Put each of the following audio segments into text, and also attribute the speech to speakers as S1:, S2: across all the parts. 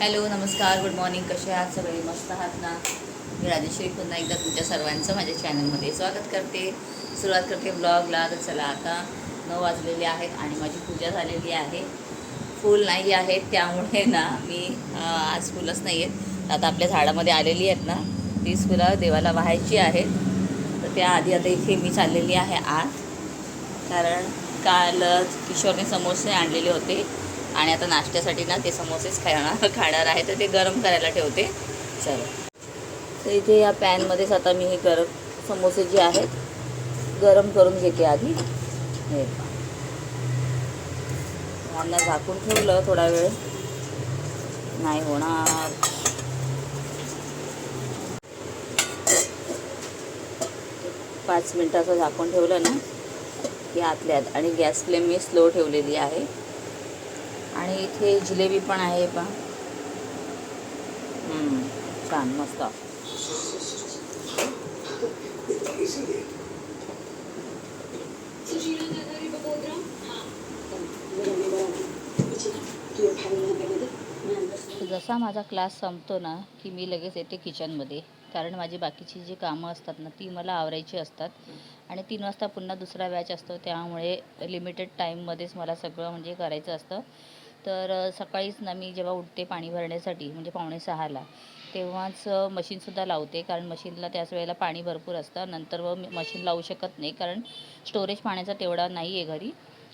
S1: Hello नमस्कार good morning कसे आहात सगळे? मस्त आहात ना? मी राजेश्री पुन्हा एकदा तुमच्या सर्वांचं माझ्या चॅनलमध्ये स्वागत करते. सुरुवात करते ब्लॉगला. तर चला आता नऊ वाजलेले आहेत आणि माझी पूजा झालेली आहे. फूल नाही आहेत त्यामुळे ना मी आज फुलंच नाही आहेत. आता आपल्या झाडामध्ये आलेली आहेत ना तीच फुलं देवाला वाहायची आहेत. तर त्याआधी आता इथे मी चाललेली आहे आत. कारण कालच किशोरने समोसे आणलेले होते. आणि आता नाश्त्यासाठी ना ते समोसेच खाणार खाणार आहे तर ते गरम करायला ठेवते. चल. तर इथे या पॅनमध्येच आता मी हे गरम समोसे जे आहेत गरम करून घेते आधी. हे पहा. यांना झाकून ठेवलं थोडा वेळ. नाही होणार. पाच मिनटाचं झाकून ठेवलं ना की आतल्या आत. आणि गॅस फ्लेम मी स्लो ठेवलेली आहे. आणि इथे जिलेबी पण आहे पा छान मस्त. जसा माझा क्लास संपतो ना की मी लगेच येते किचनमध्ये. कारण माझी बाकीची जी कामं असतात ना ती मला आवरायची असतात. आणि तीन वाजता पुन्हा दुसरा बॅच असतो त्यामुळे लिमिटेड टाईममध्येच मला सगळं म्हणजे करायचं असतं. तर सकाळीच ना मी जेव्हा उठते पाणी भरण्यासाठी म्हणजे पावणे सहाला तेव्हाच मशीनसुद्धा लावते. कारण मशीनला त्याच वेळेला पाणी भरपूर असतं. नंतर व मी मशीन लावू शकत नाही. कारण स्टोरेज पाण्याचा तेवढा नाही आहे घरी.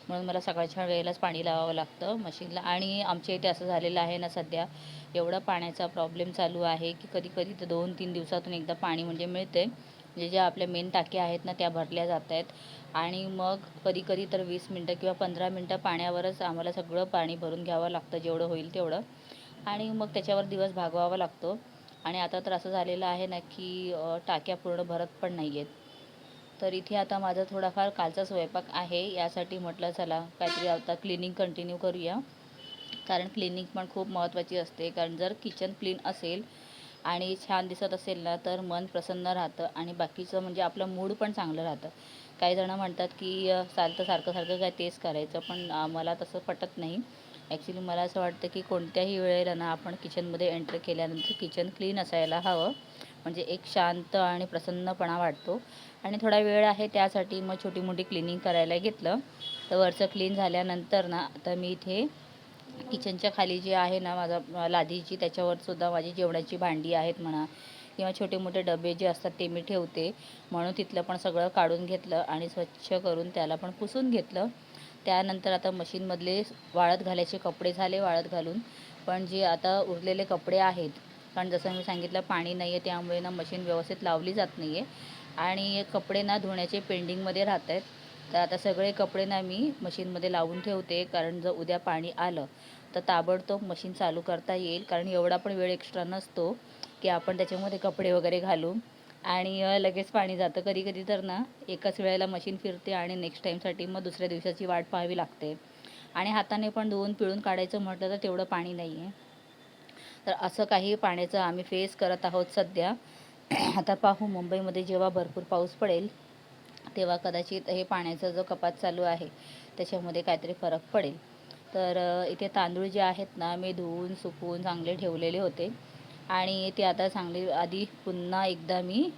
S1: म्हणून मला सकाळच्या वेळेलाच पाणी लावावं लागतं मशीनला आणि आमच्या इथे असं झालेलं आहे ना सध्या एवढा पाण्याचा प्रॉब्लेम चालू आहे की कधी कधी तर दोन तीन दिवसातून एकदा पाणी म्हणजे मिळते. जे ज्या आपल्या मेन टाक्या आहेत ना त्या भरल्या जात आहेत आणि मग कधी कधी तर वीस मिनटं किंवा पंधरा मिनटं पाण्यावरच आम्हाला सगळं पाणी भरून घ्यावं लागतं जेवढं होईल तेवढं. आणि मग त्याच्यावर दिवस भागवावा लागतो. आणि आता तर असं झालेलं आहे ना की टाक्या पूर्ण भरत पण नाही आहेत तर इथे आता माझा थोडाफार कालचा स्वयंपाक आहे. यासाठी म्हटलं चला काहीतरी आता क्लिनिंग कंटिन्यू करूया. कारण क्लिनिंग पण खूप महत्त्वाची असते. कारण जर किचन क्लीन असेल आणि छान दिसत असेल ना तर मन प्रसन्न राहतं आणि बाकीचं म्हणजे आपलं मूड पण चांगलं राहतं. काही जणं म्हणतात की चालतं सारखं सारखं काय तेच करायचं पण मला तसं पटत नाही. ॲक्च्युली मला असं वाटतं की कोणत्याही वेळेला ना आपण किचनमध्ये एंटर केल्यानंतर किचन क्लीन असायला हवं. म्हणजे एक शांत आणि प्रसन्नपणा वाटतो. आणि थोडा वेळ आहे त्यासाठी मग छोटी मोठी क्लिनिंग करायला घेतलं. तर वरचं क्लीन झाल्यानंतर ना आता मी इथे किचनच्या खाली जे आहे ना माझा लादीची त्याच्यावर सुद्धा माझी जेवणाची भांडी आहेत म्हणा किंवा छोटे मोठे डबे जे असतात ते मी ठेवते. म्हणून तिथलं पण सगळं काढून घेतलं आणि स्वच्छ करून त्याला पण पुसून घेतलं. त्यानंतर आता मशीनमधले वाळत घालायचे कपडे झाले वाळत घालून. पण जे आता उरलेले कपडे आहेत कारण जसं मी सांगितलं पाणी नाही आहे त्यामुळे ना मशीन व्यवस्थित लावली जात नाही आहे आणि कपडे ना धुण्याचे पेंडिंगमध्ये राहत आहेत तर आता सगळे कपडे ना मी मशीनमध्ये लावून ठेवते कारण जर उद्या पाणी आलं तर ताबडतोब मशीन चालू करता येईल. कारण एवढा पण वेळ एक्स्ट्रा नसतो की आपण त्याच्यामध्ये कपडे वगैरे घालू आणि लगेच पाणी जातं. कधी कधी तर ना एकाच वेळेला मशीन फिरते आणि नेक्स्ट टाईमसाठी मग दुसऱ्या दिवसाची वाट पाहावी लागते. आणि हाताने पण धुवून पिळून काढायचं म्हटलं तर तेवढं पाणी नाही आहे तर असं काही पाण्याचं आम्ही फेस करत आहोत सध्या. आता पाहू मुंबईमध्ये जेव्हा भरपूर पाऊस पडेल तेव्हा कदाचित हे पाण्याचा जो कपात चालू आहे त्याच्यामध्ये काहीतरी फरक पडेल. तर इथे तांदूळ जे आहेत ना मी धुवून सुकवून चांगले ठेवलेले होते. आणि ते आता चांगले आधी पुन्हा एकदा मी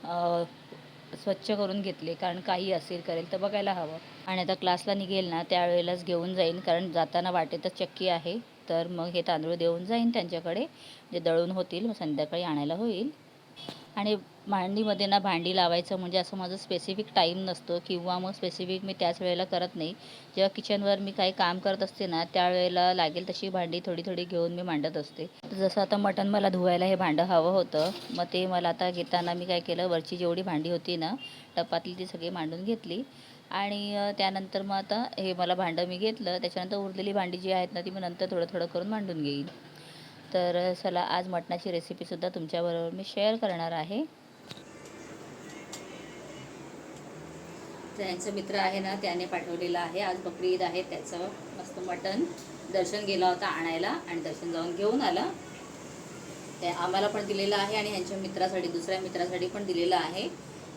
S1: स्वच्छ करून घेतले. कारण काही असेल करेल तर बघायला हवं. आणि आता क्लासला निघेल ना त्यावेळेलाच घेऊन जाईन. कारण जाताना वाटेतच चक्की आहे. तर मग हे तांदूळ देऊन जाईन त्यांच्याकडे. जे दळून होतील मग संध्याकाळी आणायला होईल. आणि भांडीमध्ये ना भांडी लावायचं म्हणजे असं माझं स्पेसिफिक टाईम नसतो किंवा मग स्पेसिफिक मी त्याच वेळेला करत नाही. जेव्हा किचनवर मी काही काम करत असते ना त्यावेळेला लागेल तशी भांडी थोडी थोडी घेऊन मी मांडत असते. जसं आता मटण मला धुवायला हे भांडं हवं होतं मग ते मला आता घेताना मी काय केलं वरची जेवढी भांडी होती ना टपातली ती सगळी मांडून घेतली. आणि त्यानंतर मग आता हे मला भांडं मी घेतलं त्याच्यानंतर उरलेली भांडी जी आहेत ना ती मी नंतर थोडं थोडं करून मांडून घेईन. तर चला आज मटणाची रेसिपीसुद्धा तुमच्याबरोबर मी शेअर करणार आहे. त्यांचं मित्र आहे ना त्याने पाठवलेलं आहे. आज बकरी ईद आहे त्याचं मस्त मटण. दर्शन गेला होता आणायला आणि दर्शन जाऊन घेऊन आला. ते आम्हाला पण दिलेलं आहे आणि ह्यांच्या मित्रासाठी दुसऱ्या मित्रासाठी पण दिलेलं आहे.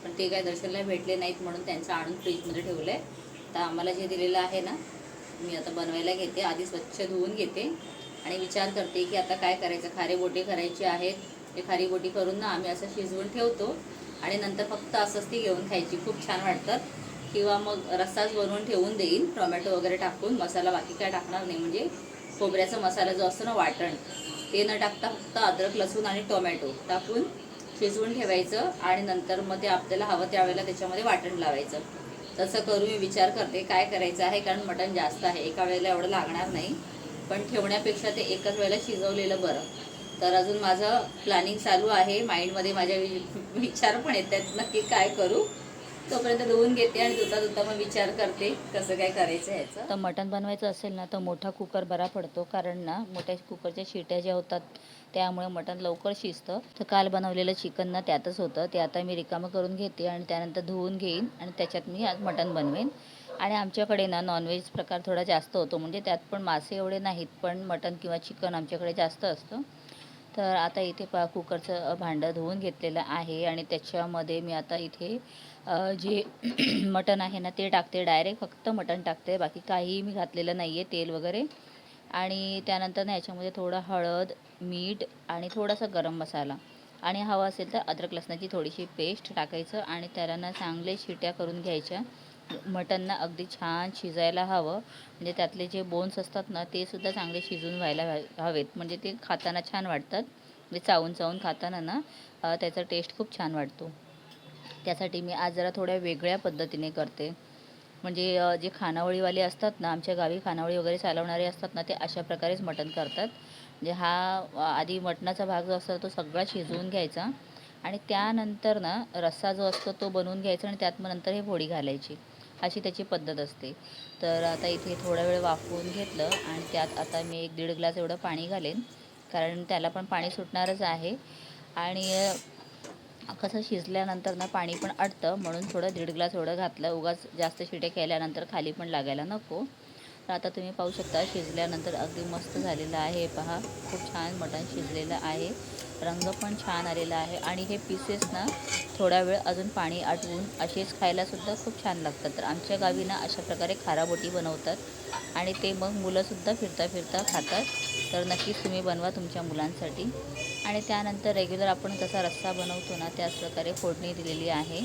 S1: पण ते काय दर्शनला भेटले नाहीत म्हणून त्यांचं आणून फ्रीजमध्ये ठेवलं आहे तर आम्हाला जे दिलेलं आहे ना मी आता बनवायला घेते. आधी स्वच्छ धुवून घेते. आणि विचार करते की आता काय करायचं? खारे बोटे करायचे आहेत. ते खारी बोटी करून ना आम्ही असं शिजवून ठेवतो. आणि नंतर फक्त असंच ती घेऊन खायची. खूप छान वाटतात किंवा मग रस्साच बनवून ठेवून देईन. टोमॅटो वगैरे टाकून. मसाला बाकी काय टाकणार नाही. म्हणजे खोबऱ्याचा मसाला जो असतो ना वाटण ते न टाकता फक्त अद्रक लसूण आणि टोमॅटो टाकून शिजवून ठेवायचं. आणि नंतर मग ते आपल्याला हवं त्यावेळेला त्याच्यामध्ये वाटण लावायचं. तसं करू मी विचार करते काय करायचं आहे? कारण मटण जास्त आहे. एका वेळेला एवढं लागणार नाही. पण ठेवण्यापेक्षा ते एकाच वेळेला शिजवलेलं बरं. तर अजून माझं प्लॅनिंग चालू आहे. माइंडमध्ये माझ्या विचार पण येत आहेत नक्की काय करू? तोपर्यंत धुवून घेते आणि धुता धुता मग विचार करते कसं काय करायचं ह्याचं. तर मटण बनवायचं असेल ना तर मोठा कुकर बरा पडतो. कारण ना मोठ्या कुकरच्या शिट्या ज्या होतात त्यामुळे मटण लवकर शिजतं. तर काल बनवलेलं चिकन ना त्यातच होतं. ते आता मी रिकामं करून घेते आणि त्यानंतर धुवून घेईन आणि त्याच्यात मी आज मटण बनवेन. आणि आमच्याकडे ना नॉनव्हेज प्रकार थोडा जास्त होतो. म्हणजे त्यात पण मासे एवढे नाहीत पण मटण किंवा चिकन आमच्याकडे जास्त असतं. तर आता इथे पा कुकरचं भांडं धुवून घेतलेलं आहे आणि त्याच्यामध्ये मी आता इथे जे मटण आहे ना ते टाकते. डायरेक्ट फक्त मटण टाकते. बाकी काहीही मी घातलेलं नाही आहे तेल वगैरे. आणि त्यानंतर ना याच्यामध्ये थोडं हळद मीठ आणि थोडासा गरम मसाला. आणि हवा असेल तर अद्रक लसणाची थोडीशी पेस्ट टाकायचं आणि त्याला ना चांगले शिट्या करून घ्यायच्या. मटनना अगदी छान शिजायला हवं. म्हणजे त्यातले जे बोन्स असतात ना ते सुद्धा चांगले शिजून व्हायला हवेत. म्हणजे ते खाताना छान वाटतात. म्हणजे चावून चावून खाताना ना त्याचा टेस्ट खूप छान वाटतो. त्यासाठी मी आज जरा थोड्या वेगळ्या पद्धतीने करते. म्हणजे जे खानावळीवाले असतात ना आमच्या गावी खानावळी वगैरे चालवणारे असतात ना ते अशा प्रकारेच मटण करतात. म्हणजे हा आधी मटणाचा भाग जो असतो तो सगळा शिजवून घ्यायचा. आणि त्यानंतर ना रस्सा जो असतो तो बनवून घ्यायचा आणि त्यात मग नंतर हे फोडी घालायची. अशी त्याची पद्धत असते. तर आता इथे थोडा वेळ वाफवून घेतलं आणि त्यात आता मी एक दीड ग्लास एवढं पाणी घालेन. कारण त्याला पण पाणी सुटणारच आहे. आणि कसं शिजल्यानंतर ना पाणी पण अडतं. म्हणून थोडं दीड ग्लास एवढं घातलं. उगाच जास्त शिटे केल्यानंतर खाली पण लागायला नको. तर आता तुम्ही पाहू शकता शिजल्यानंतर अगदी मस्त झालेलं आहे. पहा खूप छान मटण शिजलेलं आहे. रंग पण छान आलेला आहे. आणि हे पीसेस ना थोडा वेळ अजून पाणी आटवून असेच खायलासुद्धा खूप छान लागतात. तर आमच्या गावी ना अशा प्रकारे खाराबोटी बनवतात. आणि ते मग मुलंसुद्धा फिरता फिरता खातात. तर नक्कीच तुम्ही बनवा तुमच्या मुलांसाठी. आणि त्यानंतर रेग्युलर आपण कसा रस्सा बनवतो ना त्याच प्रकारे फोडणी दिलेली आहे.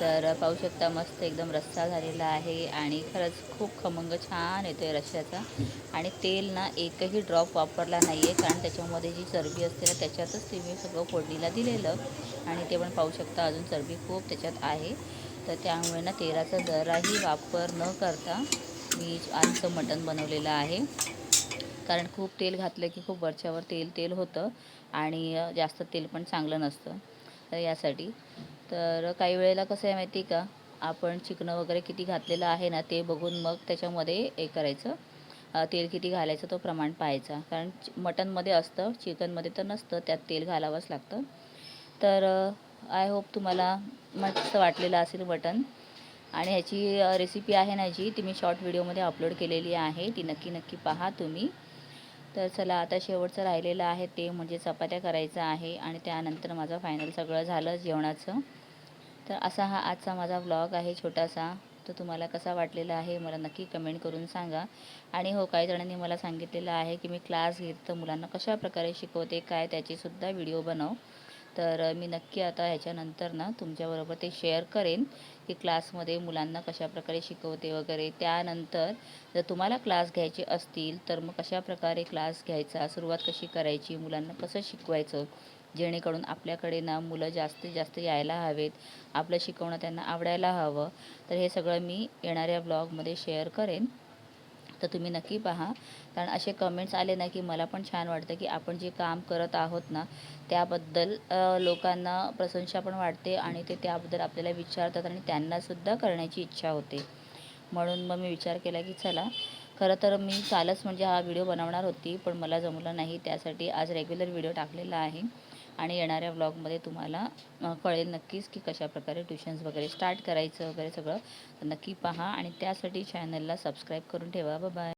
S1: तर पाहू शकता मस्त एकदम रस्सा झालेला आहे. आणि खरंच खूप खमंग छान येतो आहे रश्श्याचा आणि तेल ना एकही ड्रॉप वापरला नाही आहे कारण त्याच्यामध्ये जी चरबी असते ना त्याच्यातच व्यवस्थित मी सगळं फोडणीला दिलेलं आणि ते पण पाहू शकता अजून चरबी खूप त्याच्यात आहे. तर त्यामुळे ना तेलाचा जराही वापर न करता मी आजचं मटण बनवलेलं आहे. कारण खूप तेल घातलं की खूप वरच्यावर तेल तेल होतं आणि जास्त तेल पण चांगलं नसतं. तर यासाठी. तर काही वेळेला कसं आहे माहिती आहे का? आपण चिकनं वगैरे किती घातलेलं आहे ना ते बघून मग त्याच्यामध्ये हे करायचं. तेल किती घालायचं तो प्रमाण पाहायचा. कारण मटनमध्ये असतं चिकनमध्ये तर नसतं त्यात तेल घालावंच लागतं. तर आय होप तुम्हाला मस्त वाटलेलं असेल मटन. आणि ह्याची रेसिपी आहे ना जी ती मी शॉर्ट व्हिडिओमध्ये अपलोड केलेली आहे. ती नक्की नक्की पहा तुम्ही. तर चला आता शेवटचं राहिलेलं आहे ते म्हणजे चपात्या करायचं आहे. आणि त्यानंतर माझं फायनल सगळं झालं जेवणाचं. तर असा हा आजचा माझा व्लॉग आहे छोटासा. तो तुम्हाला कसा वाटलेला आहे मला नक्की कमेंट करून सांगा. आणि हो काही जणांनी मला सांगितलेलं आहे की मी क्लास घेत तर मुलांना कशा प्रकारे शिकवते काय त्याचीसुद्धा व्हिडिओ बनव. तर मी नक्की आता ह्याच्यानंतर ना तुमच्याबरोबर ते शेअर करेन की क्लासमध्ये मुलांना कशाप्रकारे शिकवते वगैरे. त्यानंतर जर तुम्हाला क्लास घ्यायचे असतील तर मग कशाप्रकारे क्लास घ्यायचा सुरुवात कशी करायची मुलांना कसं शिकवायचं जेणेकरून आपल्याकडे ना मुलं जास्तीत जास्त यायला हवेत आपलं शिकवणं त्यांना आवडायला हवं. तर हे सगळं मी येणाऱ्या ब्लॉगमध्ये शेअर करेन. तर तुम्ही नक्की पहा. कारण असे कमेंट्स आले ना की मला पण छान वाटतं की आपण जे काम करत आहोत ना त्याबद्दल लोकांना प्रशंसा पण वाटते आणि ते त्याबद्दल आपल्याला विचारतात आणि त्यांनासुद्धा करण्याची इच्छा होते. म्हणून मग मी विचार केला की चला खरं तर मी कालच म्हणजे हा व्हिडिओ बनवणार होती पण मला जमलं नाही त्यासाठी आज रेग्युलर व्हिडिओ टाकलेला आहे. आणि येणाऱ्या व्लॉगमध्ये तुम्हाला कळेल नक्कीच की कशाप्रकारे ट्युशन्स वगैरे स्टार्ट करायचं वगैरे सगळं. नक्की पहा आणि त्यासाठी चॅनलला सबस्क्राईब करून ठेवा. बाय